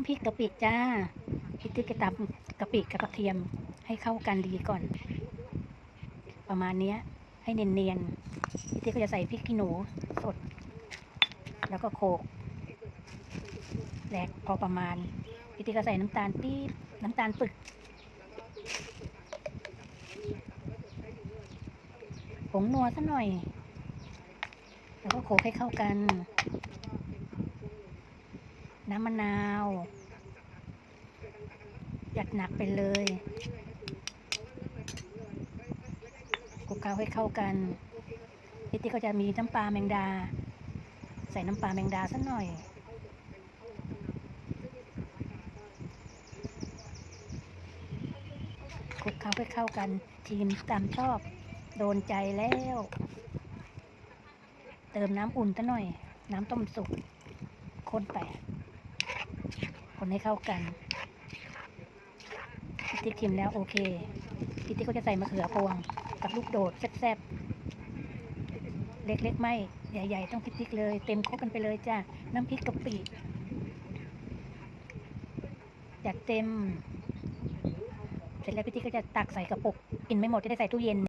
ำพริกกะปิจ้าพี่ติ๊กจะตำกะปิกับกระเทียมให้เข้ากันดีก่อน ประมาณเนี้ยให้เนียนๆพี่ติ๊กก็จะใส่พริกขี้หนูสด แล้วก็โขลกแหลกพอประมาณพี่ติ๊กก็ใส่น้ำตาลปี๊บน้ำตาลปึกผงนัวสักหน่อย แล้วก็โขลกให้เข้ากัน น้ำมะนาวจัดหนักไปเลยคลุกเคล้าให้เข้ากันพี่ติ๊กก็จะมีน้ำปลาแมงดา ใส่น้ำปลาแมงดาสักหน่อย คลุกเคล้าให้เข้ากันทีมตามชอบ โดนใจแล้ว เติมน้ำอุ่นสักหน่อย น้ำต้มสุกคนไป คนให้เข้ากันพี่ติ๊กชิมแล้วโอเคพี่ติ๊กก็จะใส่มะเขือพวงกับลูกโดดแซ่บๆ เล็กๆ ไม่ใหญ่ๆ ต้องพี่ติ๊กเลย เต็มครกกันไปเลยจ้าน้ำพริกกะปิจัดเต็ม เสร็จแล้วพี่ติ๊กก็จะตักใส่กระปุก กินไม่หมดจะได้ใส่ตู้เย็น